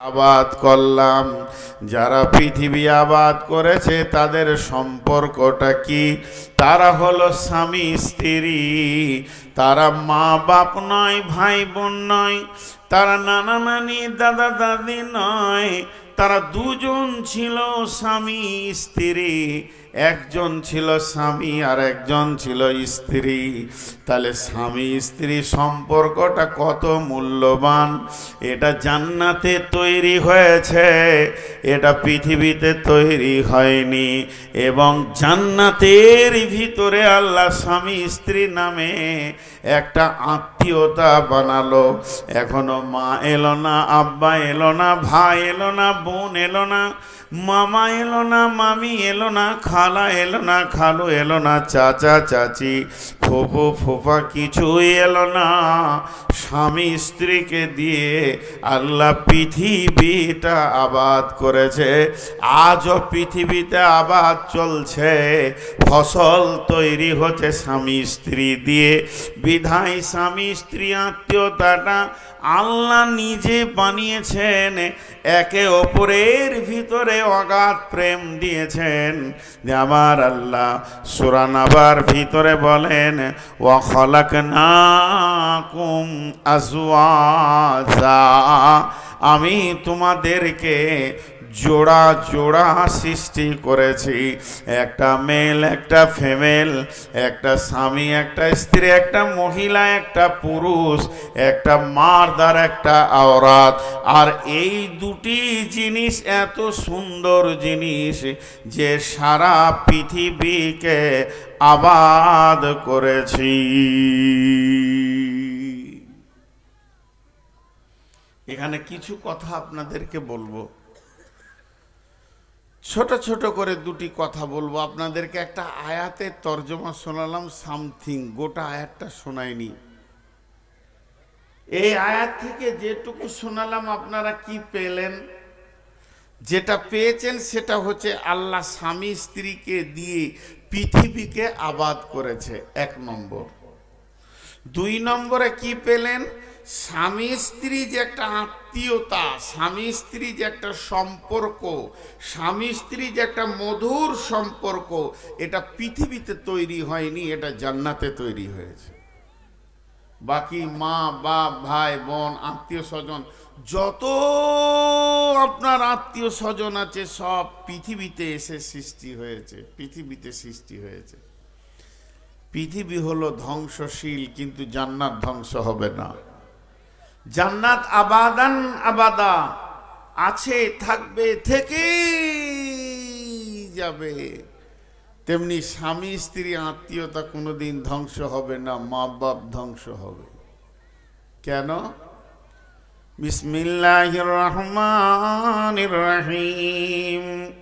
আবাদ করলাম। যারা পৃথিবী আবাদ করেছে, তাদের সম্পর্কটা কি? তারা হলো স্বামী, স্ত্রী। তারা মা বাপ নয় ভাই বোন নয়। তারা নানা নানি, দাদা দাদি নয়। তারা দুজন ছিল স্বামী, স্ত্রী। একজন ছিল স্বামী আর একজন ছিল স্ত্রী। তাহলে স্বামী স্ত্রী সম্পর্কটা কত মূল্যবান? এটা জান্নাতে তৈরি হয়েছে, এটা পৃথিবীতে তৈরি হয়নি এবং জান্নাতের ভিতরে আল্লাহ স্বামী স্ত্রী নামে একটা আত্মীয়তা বানালো। এখনও মা এলো না, আব্বা এলো না, ভাই এলো না, বোন এলো না। মামা এলো না মামি এলো না খালা এলো না খালু এলো না চাচা চাচি। ফোফো ফোফা কিছুই এলো না। স্বামী স্ত্রীকে দিয়ে আল্লাহ পৃথিবীটা আবাদ করেছে। আজও পৃথিবীতে আবাদ চলছে। ফসল তৈরি হচ্ছে স্বামী স্ত্রী দিয়ে। বিধায় স্বামী স্ত্রী আত্মীয়তাটা আল্লাহ নিজে বানিয়েছেন। একে অপরের ভিতরে অগাধ প্রেম দিয়েছেন। যে আমার আল্লাহ সুরানাবার ভিতরে বলেন ও খলাক না কুম আজওয়াজা। আমি তোমাদেরকে জোড়া জোড়া সৃষ্টি করেছি। একটা মেল একটা ফিমেল একটা স্বামী, একটা স্ত্রী, একটা মহিলা, একটা পুরুষ, একটা মারদার একটা আওরাত। আর এই দুটি জিনিস এত সুন্দর জিনিস যে সারা পৃথিবীকে আবাদ করেছি। এখানে কিছু কথা আপনাদেরকে বলব। ছোট ছোট করে দুটি কথা বলব। আপনাদেরকে একটা আয়াতের তর্জমা শোনালাম, সামথিং। গোটা আয়াতটা শোনায়নি। এই আয়াত থেকে যেটুকু শোনালাম, আপনারা কি পেলেন? যেটা পেয়েছেন সেটা হচ্ছে আল্লাহ স্বামী স্ত্রীকে দিয়ে পৃথিবীকে আবাদ করেছে। এক নম্বর। দুই নম্বরে কি পেলেন? স্বামী স্ত্রী যে একটা আত্মীয়তা, স্বামী স্ত্রী যে একটা সম্পর্ক, স্বামী স্ত্রী যে একটা মধুর সম্পর্ক, এটা পৃথিবীতে তৈরি হয়নি, এটা জান্নাতে তৈরি হয়েছে। বাকি মা, বাপ, ভাই, বোন, আত্মীয় স্বজন, যত আপনার আত্মীয় স্বজন আছে, সব পৃথিবীতে এসে সৃষ্টি হয়েছে, পৃথিবীতে সৃষ্টি হয়েছে। পৃথিবী হলো ধ্বংসশীল, কিন্তু জান্নাত ধ্বংস হবে না। জান্নাত আবাদান আবাদা। আছে, থাকবে থেকে যাবে। তেমনি স্বামী, স্ত্রী, আত্মীয়তা কোনোদিন ধ্বংস হবে না, মা বাপ ধ্বংস হবে। কেন? বিসমিল্লাহির রহমানির রহিম।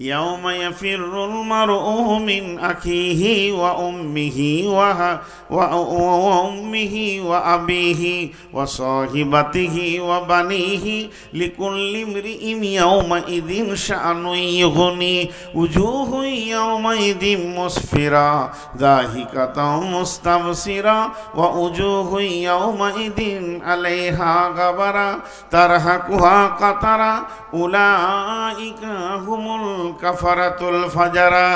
يوم يفر المرء من أخيه وأمه وه- و- وأمه وأبيه وصاحبته وبنيه لكل امرئ يومئذ شأن يغني وجوه يومئذ مسفرة ضاحكة مستبصرة ووجوه يومئذ عليها غبرة ترهقها قطرة أولئك هم কাফারাতুল ফাজারা,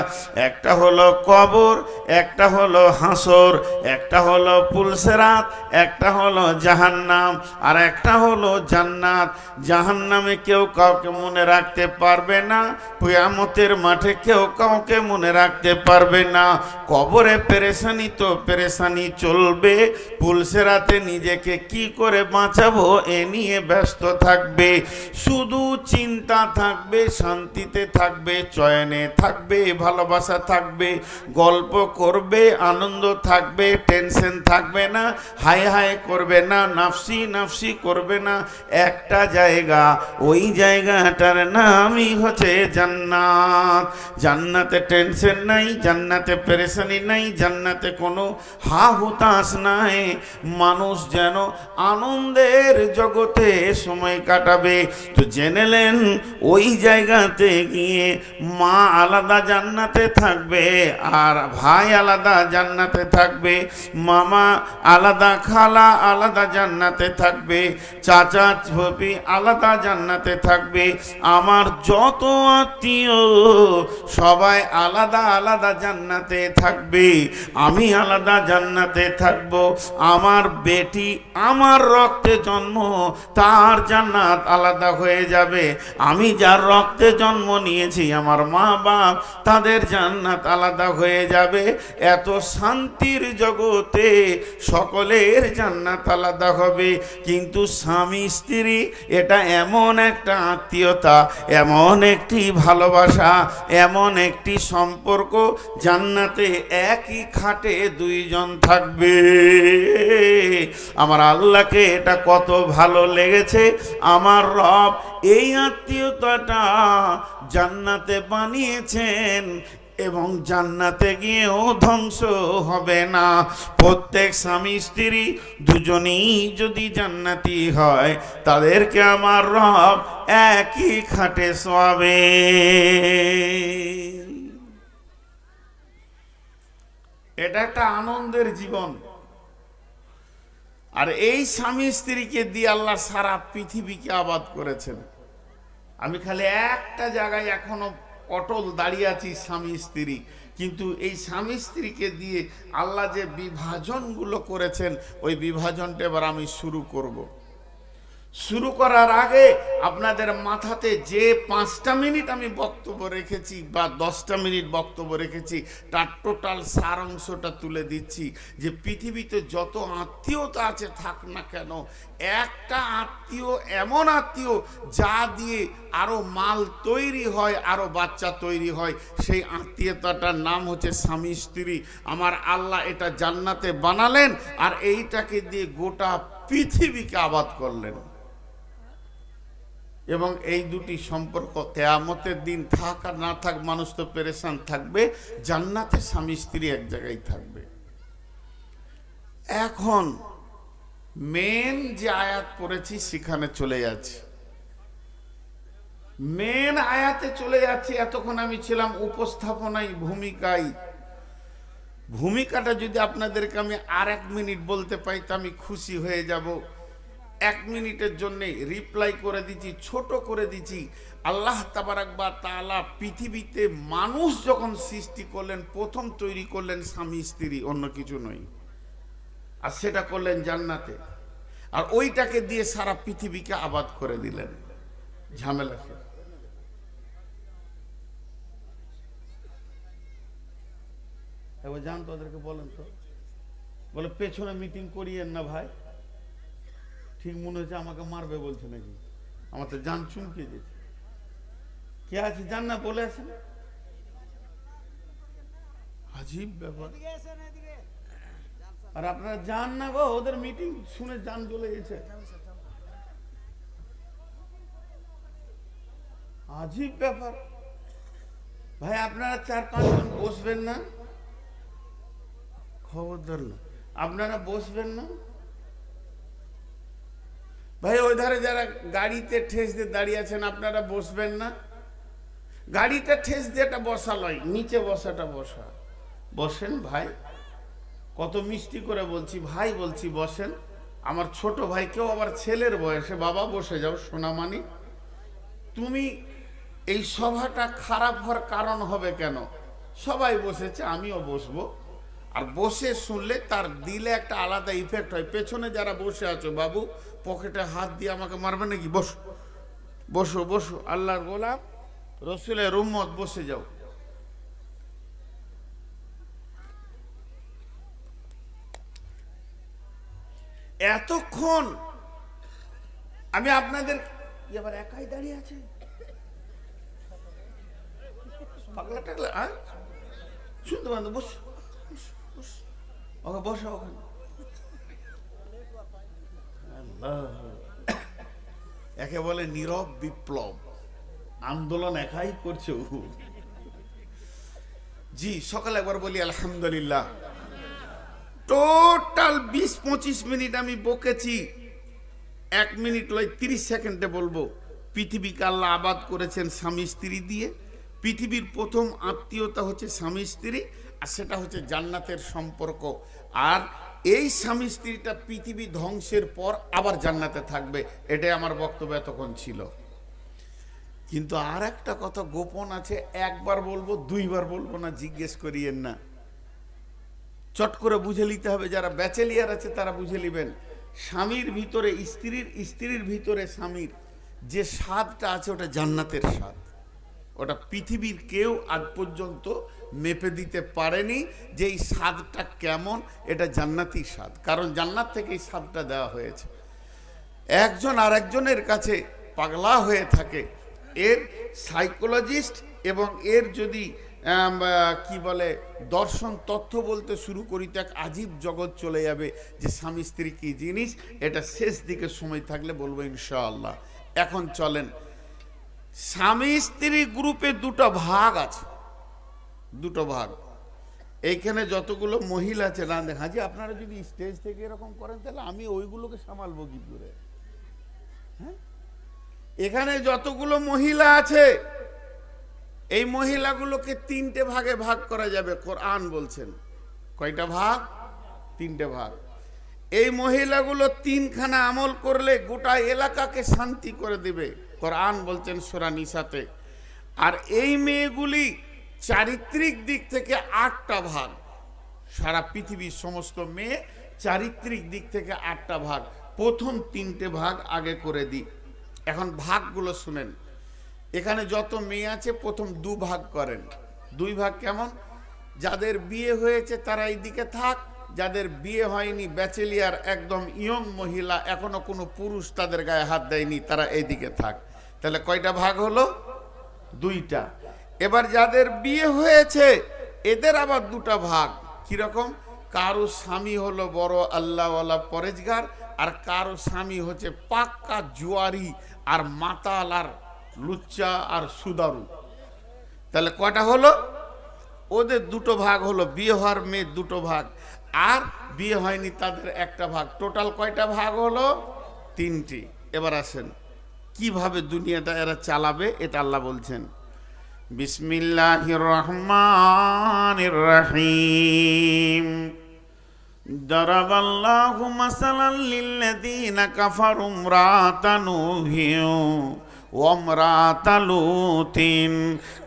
একটা হলো কবর, একটা হলো হাসর, একটা হলো পুলসেরাত, একটা হলো জাহান্নাম, আর একটা হলো জান্নাত। জাহান্নামে কেউ কাউকে মনে রাখতে পারবে না পুয়ামতের মাঠে কেউ কাউকে মনে রাখতে পারবে না। কবরে পেরেশানি তো পেরেশানি চলবে, পুলসেরাতে নিজেকে কি করে বাঁচাবো এ নিয়ে ব্যস্ত থাকবে। শুধু চিন্তা থাকবে, শান্তিতে থাকবে চয়নে থাকবে, ভালোবাসা থাকবে, গল্প করবে, আনন্দ থাকবে, টেনশন থাকবে না হাই হাই করবে না, নাফসি নাফসি করবে না, একটা জায়গা, ওই জায়গাটার নামই হচ্ছে জান্নাত। জান্নাতে টেনশন নাই, জান্নাতে পেরেশানি নাই, জান্নাতে কোনো হা হুতাশ নাই। মানুষ যেন আনন্দের জগতে সময় কাটাবে। তো জেনেলেন ওই জায়গাতে গিয়ে মা আলাদা জান্নাতে থাকবে আর ভাই আলাদা জান্নাতে থাকবে, মামা আলাদা খালা আলাদা জান্নাতে থাকবে, চাচা ছবি আলাদা জান্নাতে থাকবে, আমার যত আত্মীয় সবাই আলাদা আলাদা জান্নাতে থাকবে, আমি আলাদা জান্নাতে থাকব, আমার বেটি আমার রক্তে জন্ম, তার জান্নাত আলাদা হয়ে যাবে, আমি যার রক্তে জন্ম নিয়েছি আমার মা বাপ তাদের জান্নাত আলাদা হয়ে যাবে। এত শান্তির জগতে সকলের জান্নাত আলাদা হবে। কিন্তু স্বামী, স্ত্রী, এটা এমন একটা আত্মীয়তা, এমন একটি ভালোবাসা, এমন একটি সম্পর্ক, জান্নাতে একই খাটে দুইজন থাকবে। আমার আল্লাহকে এটা কত ভালো লেগেছে। আমার রব এই আত্মীয়তাটা জান্নাতে বানিয়েছেন এবং জান্নাতে গিয়েও ধ্বংস হবে না। প্রত্যেক স্বামী, স্ত্রী দুজনেই যদি জান্নাতি হয়, তাদেরকে আমার রব একই খাটে শোয়াবে। এটা একটা আনন্দের জীবন। আর এই স্বামী, স্ত্রীকে দিয়ে আল্লাহ সারা পৃথিবীকে আবাদ করেছেন। আমি খালি একটা জায়গায় এখনও অটল দাঁড়িয়ে আছি স্বামী স্ত্রী কিন্তু এই স্বামী স্ত্রীকে দিয়ে আল্লাহ যে বিভাজনগুলো করেছেন, ওই বিভাজনটা এবার আমি শুরু করব। শুরু করার আগে আপনাদের মাথাতে যে পাঁচটা মিনিট আমি বক্তব্য রেখেছি বা দশটা মিনিট বক্তব্য রেখেছি, তার টোটাল সার অংশটা তুলে দিচ্ছি যে পৃথিবীতে যত আত্মীয়তা আছে থাক না কেন, একটা আত্মীয় এমন আত্মীয় যা দিয়ে আরও মাল তৈরি হয় আরও বাচ্চা তৈরি হয়, সেই আত্মীয়তাটার নাম হচ্ছে স্বামী স্ত্রী। আমার আল্লাহ এটা জান্নাতে বানালেন আর এইটাকে দিয়ে গোটা পৃথিবীকে আবাদ করলেন। এবং এই দুটি সম্পর্ক কেয়ামতের দিন থাক আর না থাক, মানুষ তো পেরেশান থাকবে, জান্নাতে স্বামী স্ত্রী এক জায়গায় থাকবে। এখন মেন যে আয়াত পড়েছি সেখানে চলে যাচ্ছে। মেন আয়াতে চলে যাচ্ছে, এতক্ষণ আমি ছিলাম উপস্থাপনায়, ভূমিকায়। ভূমিকাটা যদি আপনাদেরকে আমি আর এক মিনিট বলতে পাই তো আমি খুশি হয়ে যাব। এক মিনিটের জন্য রিপ্লাই করে দিচ্ছি, ছোট করে দিচ্ছি। আল্লাহ তাবারাকবা তালা পৃথিবীতে মানুষ যখন সৃষ্টি করলেন, প্রথম তৈরি করলেন স্বামী, স্ত্রী, অন্য কিছু নয়। আর সেটা করলেন জান্নাতে। আর ওইটাকে দিয়ে সারা পৃথিবীকে আবাদ করে দিলেন। ঝামেলা। এবার যান তো ওদেরকে বলেন তো। বলে, পেছনে মিটিং করিয়েন না ভাই। ঠিক মনে হচ্ছে আমাকে মারবে বলছে নাকি? আমার তো জান চুমকে দিয়েছে। কে আছে জান না বলে আসেন? আজীব ব্যাপার। আর আপনারা যান না গো ওদের মিটিং শুনে যান চলে গেছে। আজীব ব্যাপার। ভাই আপনারা চার পাঁচজন বসবেন না? খবরদার না। আপনারা বসবেন না? ভাই, ওই ধারে যারা গাড়িতে ঠেস দিয়ে দাঁড়িয়ে আছেন, আপনারা বসবেন না? গাড়িটা ঠেস দিয়ে বসা লয়, নিচে বসাটা বসা। বসেন ভাই, কত মিষ্টি করে বলছি, ভাই বলছি, বসেন। আমার ছোট ভাই, কেউ আবার ছেলের বয়সে, বাবা বসে যাও সোনামানি তুমি এই সভাটা খারাপ হওয়ার কারণ হবে কেন? সবাই বসেছে, আমিও বসবো। আর বসে শুনলে তার দিলে একটা আলাদা ইফেক্ট হয়। পেছনে যারা বসে আছো, বাবু পকেটে হাত দিয়ে আমাকে মারবে নাকি? বসো। বসো বসো। আল্লাহর গোলাম, রসুলের রুম্মত বসে যাও। এতক্ষণ আমি আপনাদের কি আবার একাই দাঁড়িয়ে আছে? হ্যাঁ? শুনতে পান বস। ওকে, বসো ওখানে। একে বলে নীরব বিপ্লব। আন্দোলন একাই করছে জি, সকালে একবার বলি আলহামদুলিল্লাহ। টোটাল বিশ, পঁচিশ মিনিট আমি বকেছি। এক মিনিট লয় তিরিশ সেকেন্ডে বলব, পৃথিবীকে আল্লাহ আবাদ করেছেন স্বামী স্ত্রী দিয়ে। পৃথিবীর প্রথম আত্মীয়তা হচ্ছে স্বামী স্ত্রী, আর সেটা হচ্ছে জান্নাতের সম্পর্ক। আর এই স্বামী স্ত্রীটা পৃথিবী ধ্বংসের পর আবার জান্নাতে থাকবে। এটাই আমার বক্তব্য এতক্ষণ ছিল। কিন্তু আর একটা কথা গোপন আছে, একবার বলব, দুইবার বলব না, জিজ্ঞেস করিয়েন না। চট করে বুঝে নিতে হবে, যারা ব্যাচেলিয়ার আছে তারা বুঝে নেবেন। স্বামীর ভিতরে, স্ত্রীর স্ত্রীর ভিতরে স্বামীর যে স্বাদটা আছে, ওটা জান্নাতের স্বাদ। ওটা পৃথিবীর কেউ আজ পর্যন্ত মেপে দিতে পারেনি যে এই স্বাদটা কেমন, এটা জান্নাতি স্বাদ। কারণ জান্নাত থেকে এই স্বাদটা দেওয়া হয়েছে। একজন আর একজনের কাছে পাগলা হয়ে থাকে। এর সাইকোলজিস্ট এবং এর যদি কি বলে, দর্শন তথ্য বলতে শুরু করি, তো এক আজীব জগৎ চলে যাবে যে স্বামী স্ত্রী কি জিনিস, এটা শেষ দিকে সময় থাকলে বলব ইনশাআল্লাহ। এখন চলেন স্বামী স্ত্রী গ্রুপে দুটো ভাগ আছে। দুটো ভাগ। এইখানে যতগুলো মহিলা আছে না হাজি, আপনারা যদি স্টেজ থেকে এরকম করেন, তাহলে আমি ওইগুলোকে সামালবো কি করে? হ্যাঁ? এখানে যতগুলো মহিলা আছে, এই মহিলাগুলোকে তিনটে ভাগে ভাগ করা যাবে, কোরআন বলছেন। কয়টা ভাগ? তিনটে ভাগ। এই মহিলাগুলো তিনখানা আমল করলে গোটা এলাকাকে শান্তি করে দিবে। কোরআন বলছেন সোরা নিসাতে। আর এই মেয়েগুলি চারিত্রিক দিক থেকে আটটা ভাগ। সারা পৃথিবীর সমস্ত মেয়ে চারিত্রিক দিক থেকে আটটা ভাগ। প্রথম তিনটে ভাগ আগে করে দিই। এখন ভাগগুলো শুনেন। এখানে যত মেয়ে আছে, প্রথম দু ভাগ করেন। দুই ভাগ কেমন? যাদের বিয়ে হয়েছে তারা এইদিকে থাক। যাদের বিয়ে হয়নি, ব্যাচেলিয়ার একদম ইয়ং মহিলা, এখনও কোনো পুরুষ তাদের গায়ে হাত দেয়নি, তারা এইদিকে থাক। তাহলে কয়টা ভাগ হলো? দুইটা। এবার যাদের বিয়ে হয়েছে এদের আবার দুটা ভাগ। কীরকম কারও স্বামী হলো বড় আল্লাহওয়ালা পরেজগার আর কারও স্বামী হচ্ছে পাক্কা জুয়ারি আর মাতাল আর লুচ্চা আর সুদারু। তাহলে কটা হলো? ওদের দুটো ভাগ হলো বিয়ে হওয়ার মেয়ে দুটো ভাগ। আর বিয়ে হয়নি তাদের একটা ভাগ। টোটাল কয়টা ভাগ হলো? তিনটি। এবার আসেন। কিভাবে দুনিয়াটা এরা চালাবে এটা আল্লাহ বলছেন বিসমিল্লাহির রহমানির রহিম ضرب الله مثلا للذين كفروا امرأة نوح وامرأة لوط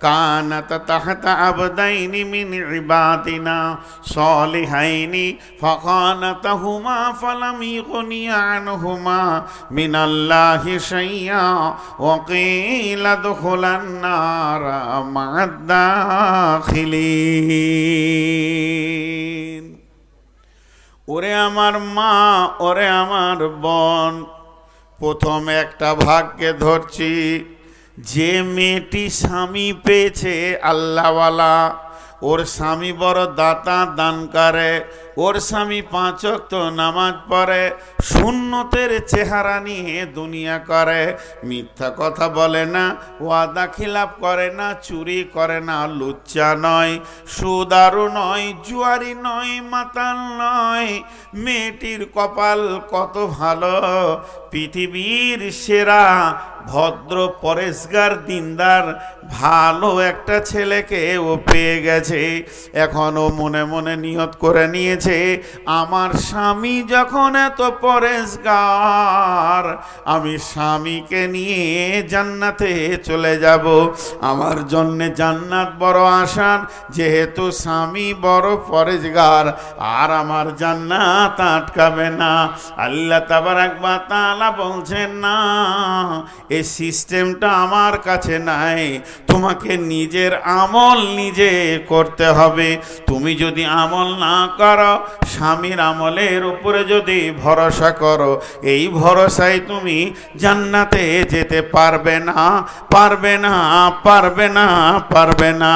كانت تحت عبدين من عبادنا صالحين فخانتهما فلم يغني عنهما من الله شيئا وقيل ادخلا النار مع الداخلين ওরে আমার মা ওরে আমার বোন প্রথম একটা ভাগকে ধরছি যে মেয়েটি স্বামী পেয়েছে আল্লাহওয়ালা ওর স্বামী বড় দাতা দান করে, ওর স্বামী পাঁচ ওয়াক্ত নামাজ পড়ে শূন্যতের চেহারা নিয়ে দুনিয়া করে। মিথ্যা কথা বলে না, ওয়াদা খিলাপ করে না, চুরি করে না, লুচ্চা নয়, সুদারু নয়, জুয়ারি নয়, মাতাল নয়। মেয়েটির কপাল কত ভালো, পৃথিবীর সেরা ভদ্র পরেশগার দিনদার, ভালো একটা ছেলেকে ও পেয়ে গেছে। এখনও মনে মনে নিয়ত করে নিয়েছে, আমার স্বামী যখন এত পরেশগার, আমি স্বামীকে নিয়ে জান্নাতে চলে যাব। আমার জন্যে জান্নাত বড় আসান, যেহেতু স্বামী বড় পরেশগার, আর আমার জান্নাত আটকাবে না। আল্লাহ তাবার একবার তালা বলছেন, না এই সিস্টেমটা আমার কাছে নাই। তোমাকে নিজের আমল নিজে করতে হবে। তুমি যদি আমল না করো, স্বামীর আমলের উপরে যদি ভরসা করো, এই ভরসায় তুমি জান্নাতে যেতে পারবে না পারবে না পারবে না পারবে না।